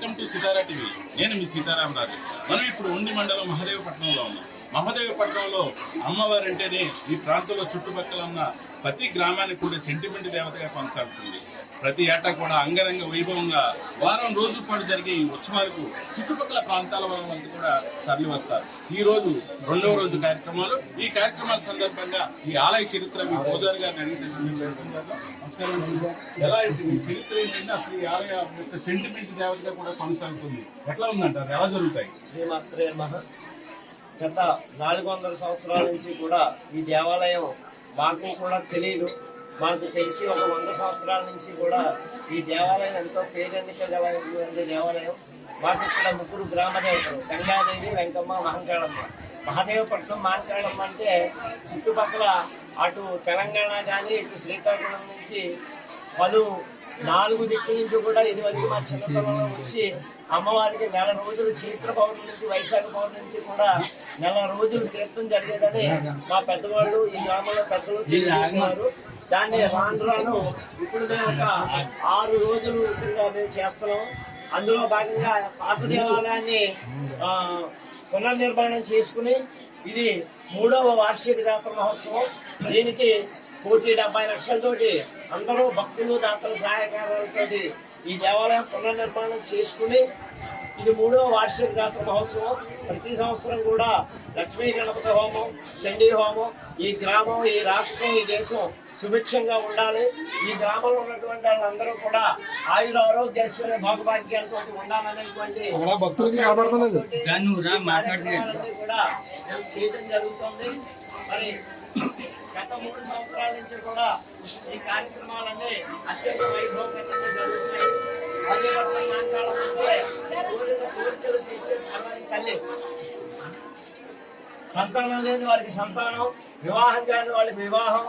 Welcome to Sitara TV. నేను మీ సీతారాం రాజు. మనం ఇప్పుడు ఉండి మండలం మహదేవపట్నంలో ఉన్నాం. మహదేవపట్నంలో అమ్మవారు అంటేనే ఈ ప్రాంతంలో చుట్టుపక్కల ఉన్న ప్రతి గ్రామానికి కూడా సెంటిమెంట్ దేవతగా కొనసాగుతుంది. ప్రతి ఏటా కూడా అంగరంగ వైభవంగా వారం రోజుల పాటు జరిగే ఈ ఉత్సవాలకు చుట్టుపక్కల ప్రాంతాల వాళ్ళంతా కూడా తరలి వస్తారు ఈ రోజు రెండవ రోజు కార్యక్రమాలు. ఈ కార్యక్రమాల సందర్భంగా ఈ ఆలయ చరిత్ర మీ పూజారి గారిని అడిగి నమస్కారం ఎలా మీ చరిత్ర ఏంటంటే అసలు ఈ ఆలయ యొక్క సెంటిమెంట్ దేవతగా కూడా కొనసాగుతుంది. ఎట్లా ఉందంటారు? ఎలా జరుగుతాయి? శ్రీమాత్రే గత నాలుగు వందల సంవత్సరాల నుంచి కూడా ఈ దేవాలయం మాకు కూడా తెలియదు. మాకు తెలిసి ఒక వంద సంవత్సరాల నుంచి కూడా ఈ దేవాలయం ఎంతో పేరెన్నిక దేవాలయం. మాకు ఇక్కడ ముగ్గురు గ్రామ దేవతలు గంగాదేవి వెంకమ్మ మహంకాళమ్మ. మహాదేవపట్నం మహంకాళమ్మ అంటే చుట్టుపక్కల అటు తెలంగాణ కానీ ఇటు శ్రీకాకుళం నుంచి పలు నాలుగు దిక్కుల నుంచి కూడా ఇది వరకు మా చిన్నతనంలో వచ్చి అమ్మవారికి నెల రోజులు చైత్ర పౌర్ణమి నుంచి వైశాఖ పౌర్ణమి నుంచి కూడా నెల రోజులు తీర్థం జరిగేదని మా పెద్దవాళ్ళు ఈ గ్రామంలో పెద్దలు తెలియజేసేవారు. దాన్ని రాను రాను ఇప్పుడు మేము ఒక ఆరు రోజులు కింద మేము చేస్తున్నాం. అందులో భాగంగా పాత దేవాలయాన్ని పునర్నిర్మాణం చేసుకుని ఇది మూడవ వార్షిక జాతర మహోత్సవం. దీనికి కోటి డెబ్బై లక్షలతోటి అందరూ భక్తులు దాతల సహాయకారాలతోటి ఈ దేవాలయం పునర్నిర్మాణం చేసుకుని ఇది మూడవ వార్షిక జాతర మహోత్సవం. ప్రతి సంవత్సరం కూడా లక్ష్మీ గణపతి హోమం చండీ హోమం ఈ గ్రామం ఈ రాష్ట్రం ఈ దేశం సుభిక్షంగా ఉండాలి. ఈ గ్రామంలో ఉన్నటువంటి వాళ్ళందరూ కూడా ఆయుర ఆరోగ్యేశ్వర్య భోగభాగ్యాలతో ఉండాలనేటువంటి కూడా చేయడం జరుగుతుంది. మరి గత మూడు సంవత్సరాల నుంచి కూడా ఈ కార్యక్రమాలన్నీ అత్యంత వైభవంగా జరుగుతున్నాయి. సంతానం లేని వారికి సంతానం వివాహం కాని వాళ్ళకి వివాహం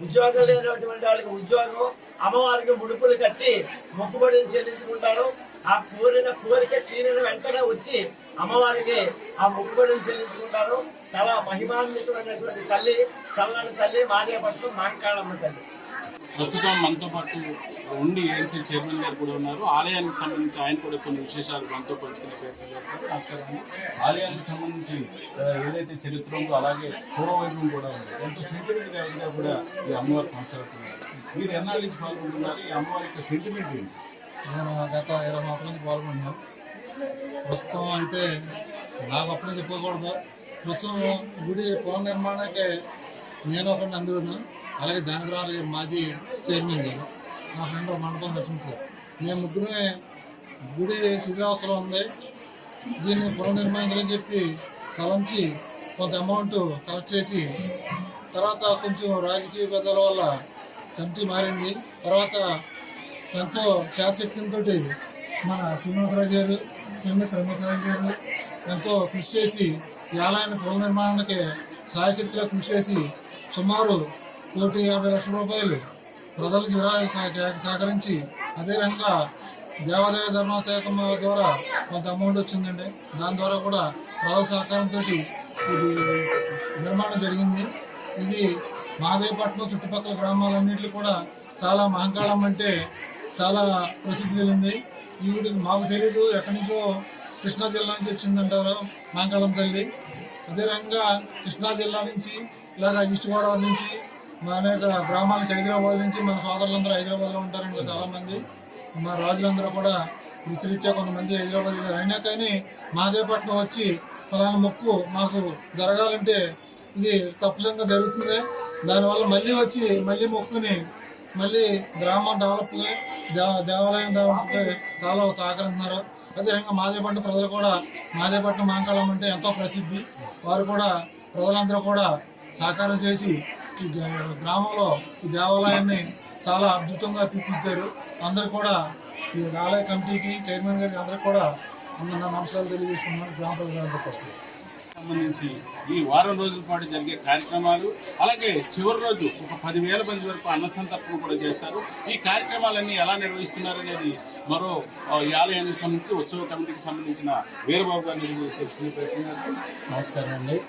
ఉద్యోగం లేనటువంటి వాళ్ళకి ఉద్యోగం అమ్మవారికి ముడుపులు కట్టి మొక్కుబడులు చెల్లించుకుంటారు. ఆ కోరిన కోరిక తీరిన వెంటనే వచ్చి అమ్మవారికి ఆ మొక్కుబడులు చెల్లించుకుంటారు. చాలా మహిమాన్వితమైనటువంటి తల్లి చల్లని తల్లి మాదేపట్నం మాంకాళమ్మ తల్లి. ప్రస్తుతం మనతో పాటు ఉండి ఏఎంసీ చైర్మన్ గారు కూడా ఉన్నారు. ఆలయానికి సంబంధించి ఆయన కూడా కొన్ని విశేషాలు మనతో పంచుకునే ప్రయత్నం చేస్తారు. నమస్కారం. ఆలయానికి సంబంధించి ఏదైతే చరిత్ర ఉందో అలాగే పూర్వవైభవం కూడా ఉంది. ఎంతో సెంటిమెంట్ దేవతగా కూడా ఈ అమ్మవారు కొనసాగుతున్నారు మీరు ఎన్నాళ్ళ నుంచి పాల్గొంటున్నారు? ఈ అమ్మవారి యొక్క సెంటిమెంట్ ఏంటి? నేను గత ఇరవై సంవత్సరాల నుంచి పాల్గొన్నాను. ప్రస్తుతం అయితే నాకు అప్పుడే చెప్పకూడదు. ప్రస్తుతం గుడి పునర్నిర్మాణానికి నేను ఒకరిని అందులో అలాగే జానగ్రాల మాజీ చైర్మన్ గారు. మా ఫ్రెండ్ మండపం దర్శించారు మేము ముగ్గురే గుడి శిథిలావస్థలో ఉంది. దీన్ని పునర్నిర్మాణం అని చెప్పి తలంచి కొంత అమౌంట్ కలెక్ట్ చేసి తర్వాత కొంచెం రాజకీయ పెద్దల వల్ల కమిటీ మారింది. తర్వాత ఎంతో శాశక్తితో మన శ్రీనివాసరావు గారు ఎంఎస్ రమేశ్వరరావు గారు ఎంతో కృషి చేసి ఈ ఆలయాన్ని పునర్నిర్మాణానికి సాయశక్తిగా కృషి చేసి సుమారు కోటి యాభై లక్షల రూపాయలు ప్రజలకు విరాళాలు సహకరించి అదే రకంగా ధర్మ శాఖ ద్వారా కొంత అమౌంట్ వచ్చిందండి. దాని ద్వారా కూడా ప్రజల సహకారంతో ఇది నిర్మాణం జరిగింది. ఇది మాదేపట్నం చుట్టుపక్కల గ్రామాలన్నింటిలో కూడా చాలా మహంకాళం అంటే చాలా ప్రసిద్ధి చెందింది. ఈవిడ మాకు తెలీదు ఎక్కడి నుంచో కృష్ణా జిల్లా నుంచి వచ్చిందంటారు మహంకాళం తల్లి. అదే రకంగా కృష్ణా జిల్లా నుంచి ఇలాగ ఈస్ట్ గోదావరి నుంచి మా అనేక గ్రామాల నుంచి హైదరాబాద్ నుంచి మన సోదరులందరూ హైదరాబాద్లో ఉంటారండి చాలా చాలామంది. మా రాజులందరూ కూడా రీత్యా కొంతమంది హైదరాబాద్ వెళ్ళారు. అయినా కానీ మహాదేవపట్నం వచ్చి ఫలానా మొక్కు మాకు జరగాలంటే ఇది తప్పనిసరిగా జరుగుతుంది. దానివల్ల మళ్ళీ వచ్చి మళ్ళీ మొక్కుని మళ్ళీ గ్రామం డెవలప్కి దేవ దేవాలయం డెవలప్కి చాలా సహకరిస్తున్నారు. అదేవిధంగా మాదేపట్నం ప్రజలు కూడా మాదేపట్నం మాంకాళం అంటే ఎంతో ప్రసిద్ధి. వారు కూడా ప్రజలందరూ కూడా సహకారం చేసి ఈ గ్రా- గ్రామంలో ఈ దేవాలయాన్ని చాలా అద్భుతంగా తీర్చిదిద్దారు. అందరూ కూడా ఈ ఆలయ కమిటీకి చైర్మన్ గారికి అందరికి కూడా అందరు నా నమస్కారాలు తెలియజేసుకున్నాను గ్రామ ప్రజలందరూ కూడా సంబంధించి ఈ వారం రోజుల పాటు జరిగే కార్యక్రమాలు అలాగే చివరి రోజు ఒక పదివేల మంది వరకు అన్న సంతర్పణ కూడా చేస్తారు. ఈ కార్యక్రమాలన్నీ ఎలా నిర్వహిస్తున్నారు అనేది మరో ఈ ఆలయానికి సంబంధించి ఉత్సవ కమిటీకి సంబంధించిన వీరబాబు గారిని తెలుసుకునే ప్రయత్నం. నమస్కారం అండి.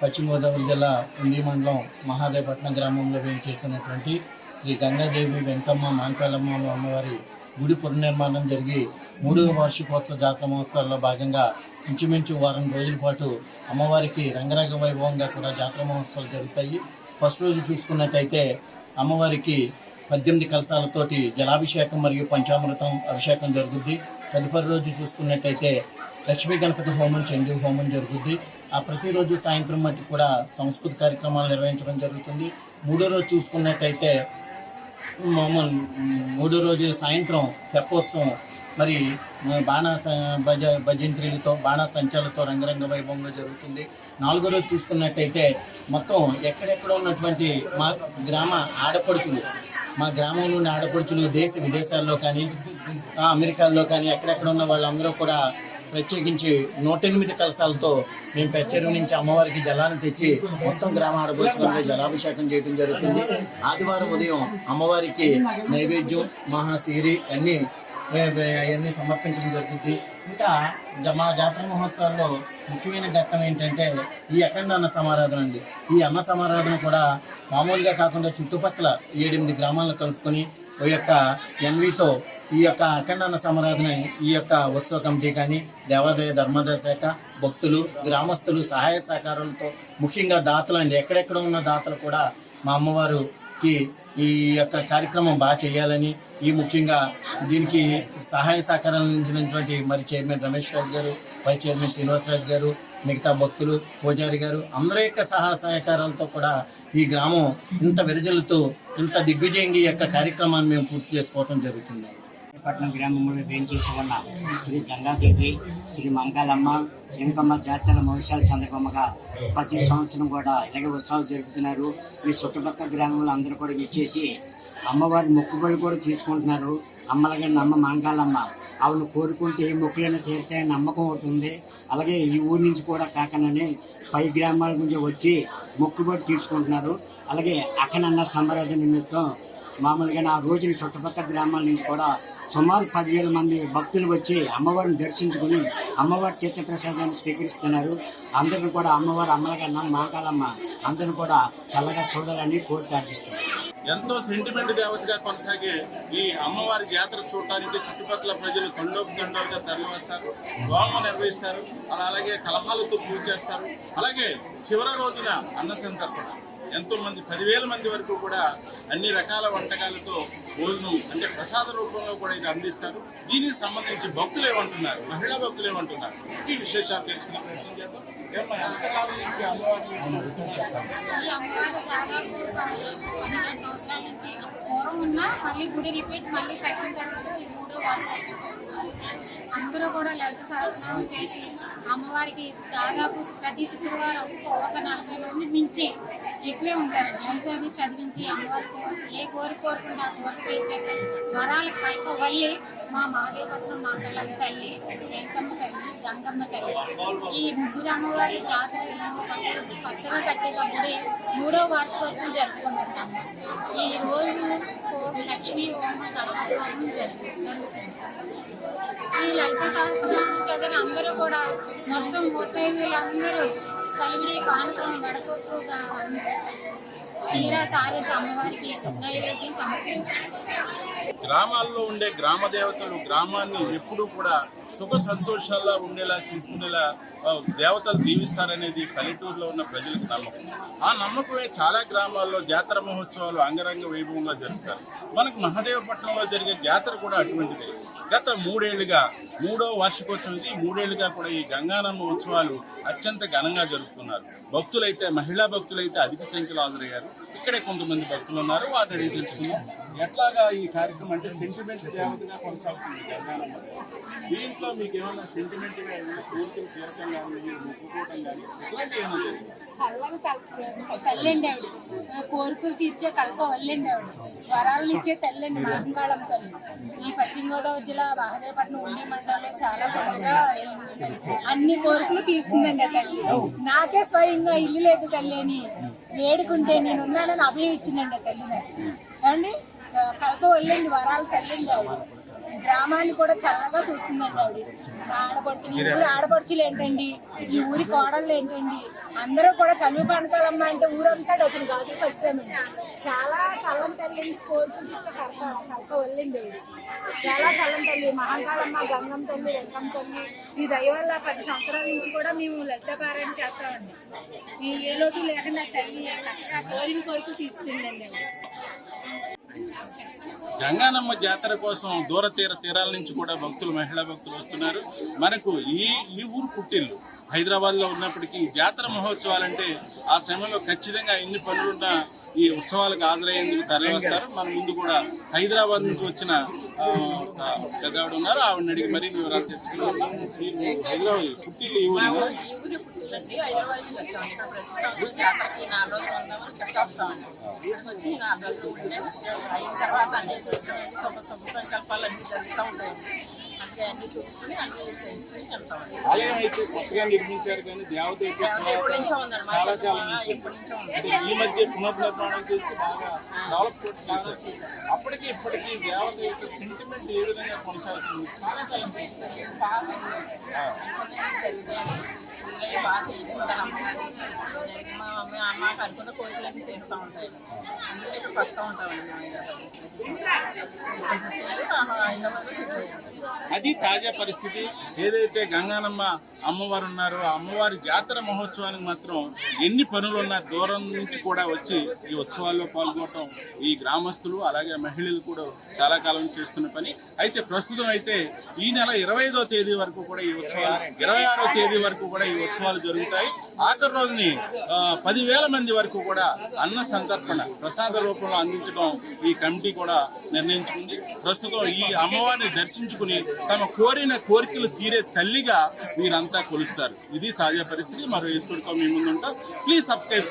పశ్చిమ గోదావరి జిల్లా ఉండి మండలం మహాదేవపట్నం గ్రామంలో వేయించేసినటువంటి శ్రీ గంగాదేవి వెంకమ్మ మాంకాలమ్మ అమ్మవారి గుడి పునర్నిర్మాణం జరిగి మూడవ వార్షికోత్సవ జాతర మహోత్సవాల్లో భాగంగా ఇంచుమించు వారం రోజుల పాటు అమ్మవారికి రంగరంగ వైభవంగా కూడా జాతర మహోత్సవాలు జరుగుతాయి. ఫస్ట్ రోజు చూసుకున్నట్టయితే అమ్మవారికి పద్దెనిమిది కలశాలతోటి జలాభిషేకం మరియు పంచామృతం అభిషేకం జరుగుద్ది. తదుపరి రోజు చూసుకున్నట్టయితే లక్ష్మీ గణపతి హోమం చండీ హోమం జరుగుద్ది. ప్రతిరోజు సాయంత్రం మట్టి కూడా సంస్కృతి కార్యక్రమాలు నిర్వహించడం జరుగుతుంది. మూడో రోజు చూసుకున్నట్టయితే మామూలు మూడో రోజు సాయంత్రం తెప్పోత్సవం మరి బాణ భజ భజంత్రిలతో బాణ సంచాలతో రంగరంగ వైభవంగా జరుగుతుంది. నాలుగో రోజు చూసుకున్నట్టయితే మొత్తం ఎక్కడెక్కడ ఉన్నటువంటి మా గ్రామ ఆడపడుచులు మా గ్రామం నుండి ఆడపడుచులు దేశ విదేశాల్లో కానీ అమెరికాల్లో కానీ ఎక్కడెక్కడ ఉన్న వాళ్ళందరూ కూడా ప్రత్యేకించి నూట ఎనిమిది కలశాలతో మేము పెచ్చెరువు నుంచి అమ్మవారికి జలాన్ని తెచ్చి మొత్తం గ్రామ ఆడపడుచులందరూ జలాభిషేకం చేయడం జరుగుతుంది. ఆదివారం ఉదయం అమ్మవారికి నైవేద్యం మహాసీరి అన్నీ అవన్నీ సమర్పించడం జరుగుతుంది. ఇంకా జ- మా జాతర మహోత్సవాల్లో ముఖ్యమైన ఘట్టం ఏంటంటే ఈ అఖండ అన్న సమారాధన అండి. ఈ అన్న సమారాధన కూడా మామూలుగా కాకుండా చుట్టుపక్కల ఏడెనిమిది గ్రామాలను కలుపుకొని యొక్క ఎన్వితో ఈ యొక్క అఖండన సమరాధన ఈ యొక్క ఉత్సవ కమిటీ కానీ దేవాదాయ ధర్మాదాయ శాఖ భక్తులు గ్రామస్తులు సహాయ సహకారాలతో ముఖ్యంగా దాతలు అండి ఎక్కడెక్కడ ఉన్న దాతలు కూడా మా అమ్మవారికి ఈ యొక్క కార్యక్రమం బాగా చేయాలని ఈ ముఖ్యంగా దీనికి సహాయ సహకారాలు అందించినటువంటి మరి చైర్మన్ రమేష్ రాజు గారు వైస్ చైర్మన్ శ్రీనివాసరాజు గారు మిగతా భక్తులు పూజారి గారు అందరి యొక్క సహా సహకారాలతో కూడా ఈ గ్రామం ఇంత విరజలతో ఇంత దిగ్విజయంగా యొక్క కార్యక్రమాన్ని మేము పూర్తి చేసుకోవటం జరుగుతుంది. పట్నం గ్రామంలో వేంచేసి ఉన్న శ్రీ గంగాదేవి శ్రీ మంగళమ్మ ఎంకమ్మ జాతర మహోత్సవాల సందర్భంగా ప్రతి సంవత్సరం కూడా ఇలాగే ఉత్సవాలు జరుపుతున్నారు. ఈ చుట్టుపక్కల గ్రామంలో అందరూ కూడా ఇచ్చేసి అమ్మవారి మొక్కుబడి కూడా తీసుకుంటున్నారు. అమ్మలగా అమ్మ మంగాలమ్మ ఆవిడ కోరుకుంటే ఏ మొక్కులైనా తీరుతాయని నమ్మకం ఒకటి ఉంది. అలాగే ఈ ఊరి నుంచి కూడా కాకుండానే పై గ్రామాల నుంచి వచ్చి మొక్కుబడి తీసుకుంటున్నారు అలాగే అక్కనన్న సమరాధ నిమిత్తం మామూలుగా ఆ రోజున చుట్టుపక్కల గ్రామాల నుంచి కూడా సుమారు పదివేల మంది భక్తులు వచ్చి అమ్మవారిని దర్శించుకుని అమ్మవారి తీర్థప్రసాదాన్ని స్వీకరిస్తున్నారు. అందరూ కూడా అమ్మవారు అమ్మలకన్నా మాకాలమ్మ అందరూ కూడా చల్లగా చూడాలని కోరి ప్రార్థిస్తున్నారు ఎంతో సెంటిమెంట్ దేవతగా కొనసాగే ఈ అమ్మవారి జాతర చూడటానికి చుట్టుపక్కల ప్రజలు తండోపు తండోలుగా తరలి వస్తారు హోమం నిర్వహిస్తారు అలా అలాగే కలహాలతో పూజ చేస్తారు. అలాగే చివరి రోజున అన్న సంతర్పణ. ఎంతో మంది పదివేల మంది వరకు కూడా అన్ని రకాల వంటకాలతో భోజనం అంటే ప్రసాద రూపంలో కూడా ఇది అందిస్తారు. దీనికి సంబంధించి భక్తులు ఏమంటున్నారు? మహిళా భక్తులు ఏమంటున్నారు? ఈ విశేషాలు తెలుసుకునే ప్రయత్నం చేద్దాం. ఎంతకాలం నుంచి అమ్మవారిని నడుస్తున్నారు? నుంచి పూర్వం ఉన్న మళ్ళీ గుడి రిపీట్ మళ్ళీ కట్టిన తర్వాత ఈ మూడో వార్షిక చేస్తున్నారు అందరూ కూడా లలిత సహస్రనామం చేసి అమ్మవారికి దాదాపు ప్రతి శుక్రవారం ఒక నలభై మంది మించి ఎక్కువే ఉంటారు లలిత అది చదివించి అమ్మవారి కోరిక ఏ కోరిక కోరుకుంటే ఆ కోరిక తీర్చే వరాలు కల్పవల్లి మా మాదేపట్నం మా కళ్ళ తల్లి వెంకమ్మ తల్లి గంగమ్మ తల్లి. ఈ ముగ్గురు అమ్మవారి జాతర కొత్తగా కట్టే మూడో వార్షికోత్సవం జరుపుకుంటున్నాము ఈ రోజు లక్ష్మీ ఓం గణపతి హోమం జరుగుతుంది. ఈ లలిత సహస్రనామం చదివిన అందరూ కూడా మొత్తం ముత్తైదులందరూ సైవిడి పానకం గడపగా చీర అమ్మవారికి నైవేద్యం సమర్పించారు. గ్రామాల్లో ఉండే గ్రామ దేవతలు గ్రామాన్ని ఎప్పుడూ కూడా సుఖ సంతోషాల్లో ఉండేలా చూసుకునేలా దేవతలు దీవిస్తారనేది పల్లెటూరులో ఉన్న ప్రజలకు నమ్మకం. ఆ నమ్మకమే చాలా గ్రామాల్లో జాతర మహోత్సవాలు అంగరంగ వైభవంగా జరుపుతారు. మనకు మహదేవపట్నంలో జరిగే జాతర కూడా అటువంటిదే. గత మూడేళ్ళుగా మూడో వార్షికోత్సవం ఇది ఈ మూడేళ్ళుగా కూడా ఈ గంగానమ్మ ఉత్సవాలు అత్యంత ఘనంగా జరుపుతున్నారు. భక్తులైతే మహిళా భక్తులైతే అధిక సంఖ్యలో హాజరయ్యారు. ఇక్కడే కొంతమంది భక్తులు ఉన్నారు. వారిని అడిగి తెలుసుకుందాం. ఎట్లాగా ఈ కార్యక్రమం అంటే సెంటిమెంట్ దేవతగా కొనసాగుతుంది గంగానమ్మ దీంట్లో మీకు ఏమైనా సెంటిమెంట్గా ఏమైనా కోరికలు తీరటం కానీ మీరు మొక్కుకోవటం కానీ ఇట్లాంటివి ఏమైనా జరిగింది చల్లగా కల్ప తల్లండి ఆవిడ. ఆ, కోరికలు తీర్చే కల్ప వల్లండి ఆవిడ. వరాలను ఇచ్చే తల్లండి మహంకాళం తల్లి ఈ పశ్చిమ గోదావరి జిల్లా మహదేవపట్నం ఉండి మండలంలో చాలా గొప్పగా అన్ని కోరికలు తీస్తుందండి ఆ తల్లి. నాకే స్వయంగా ఇల్లు లేదు తల్లి అని వేడుకుంటే నేనున్నానని ఉన్నానని అభయం ఇచ్చిందండి ఆ తల్లి నాకు. ఏమండి? ఆ, వరాలు తల్లింది ఆవిడ. గ్రామాన్ని కూడా చల్లగా చూస్తుందండి ఆవిడ. ఆడపడుచులు ఈ ఊరు ఆడపడుచులు ఏంటండి? ఈ ఊరి కోడళ్ళు ఏంటండి? అందరూ కూడా చనువు పనకాలమ్మ అంటే ఊరంతా డబ్బులు కాదు ఖచ్చితంగా. చాలా వెళ్ళింది తల్లి కోరుకు తీర్చే కర్త కర్త వల్లింది చాలా చల్లని తల్లి మహాకాళమ్మ గంగం తల్లి వెంకమ్మ తల్లి ఈ దయ వల్ల పది సంవత్సరాల నుంచి కూడా మేము లలితాపారాయణ చేస్తామండి. ఈ ఏ రోజు లేకుండా చల్లి చక్కగా కోరిన కోరిక తీస్తుందండి గంగానమ్మ జాతర కోసం దూర తీర తీరాల నుంచి కూడా భక్తులు మహిళా భక్తులు వస్తున్నారు. మనకు ఈ ఈ ఊరు పుట్టిల్లు. హైదరాబాద్లో ఉన్నప్పటికీ ఈ జాతర మహోత్సవాలంటే ఆ సమయంలో ఖచ్చితంగా ఎన్ని పనులున్నా ఈ ఉత్సవాలకు హాజరయ్యేందుకు తరలివస్తారు మన ముందు కూడా హైదరాబాద్ నుంచి వచ్చిన పెద్దవాడు ఉన్నారు. ఆవిడని అడిగి మరీ వివరాలు తెలుసుకున్నాం హైదరాబాద్ అయిన తర్వాత అన్ని చూసుకుని శుభ శుభ సంకల్పాలు అన్ని జరుగుతూ ఉంటాయండి అన్ని చూసుకుని అన్ని చేసుకుని వెళ్తామండి ఆలయం అయితే కొత్తగా నిర్మించారు కానీ దేవత ఎప్పటి నుంచో ఉందండి మా చాలా ఎప్పటి నుంచో ఉంది. ఈ మధ్య పునర్నిర్మాణం చేసి బాగా డెవలప్ కూడా చేశారు. అప్పటికి ఇప్పటికీ దేవత యొక్క సెంటిమెంట్ ఏ విధంగా కొనసాగుతుంది? చాలా కాలం చేయించుకుంటారు. అనుకున్న కోరికలన్నీ తీరుతూ ఉంటాయి. అందుకే ఇక్కడ వస్తూ ఉంటామండి అది తాజా పరిస్థితి. ఏదైతే గంగానమ్మ అమ్మవారు ఉన్నారో ఆ అమ్మవారి జాతర మహోత్సవానికి మాత్రం ఎన్ని పనులు ఉన్నా దూరం నుంచి కూడా వచ్చి ఈ ఉత్సవాల్లో పాల్గొనడం ఈ గ్రామస్తులు అలాగే మహిళలు కూడా చాలా కాలం చేస్తున్న పని. అయితే ప్రస్తుతం అయితే ఈ నెల ఇరవై ఐదో తేదీ వరకు కూడా ఈ ఉత్సవాలు ఇరవై ఆరో తేదీ వరకు కూడా ఈ ఉత్సవాలు జరుగుతాయి. ఆఖరి రోజుని పదివేల మంది వరకు కూడా అన్న సంతర్పణ ప్రసాద రూపంలో అందించడం ఈ కమిటీ కూడా నిర్ణయించుకుంది. ప్రస్తుతం ఈ అమ్మవారిని దర్శించుకుని తమ కోరిన కోరికలు తీరే తల్లిగా వీరంతా కొలుస్తారు. ఇది తాజా పరిస్థితి. మరో ఎపిసోడ్తో మీ ముందు ఉంటాం ప్లీజ్ సబ్స్క్రైబ్